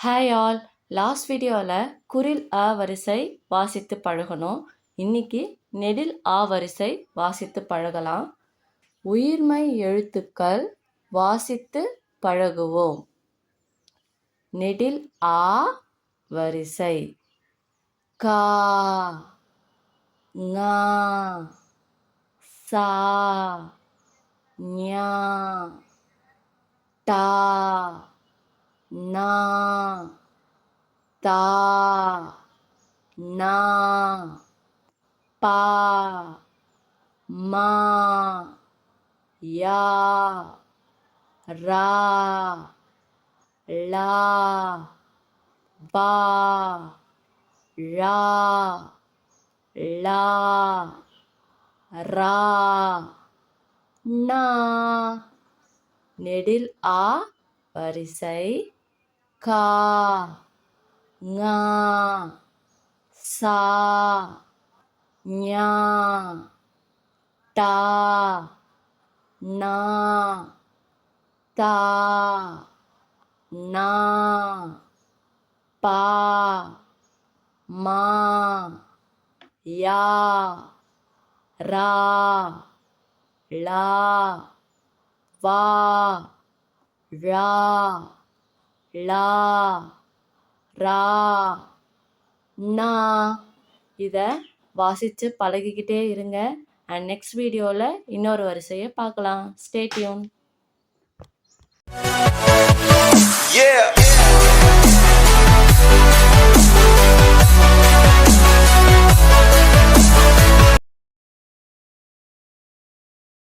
Hi all last வீடியோவில் குரில் அ வரிசை வாசித்து பழகணும். இன்னைக்கு நெடில் ஆ வரிசை வாசித்து பழகலாம். உயிர்மை எழுத்துக்கள் வாசித்து பழகுவோம். நெடில் ஆ வரிசை. கா ஙா சா ஞா டா. நா தா நா பா மா யா ரா லா பா ழா லா ரா நா. நெடில் ஆ வரிசை கா ஞா சா ஞா டா நா தா நா பா மா யா ரா லா வா ழா லா ரா நா. இதை வாசித்து பழகிக்கிட்டே இருங்க. அண்ட் நெக்ஸ்ட் வீடியோவில் இன்னொரு வரிசையை பார்க்கலாம். Stay tuned Yeah.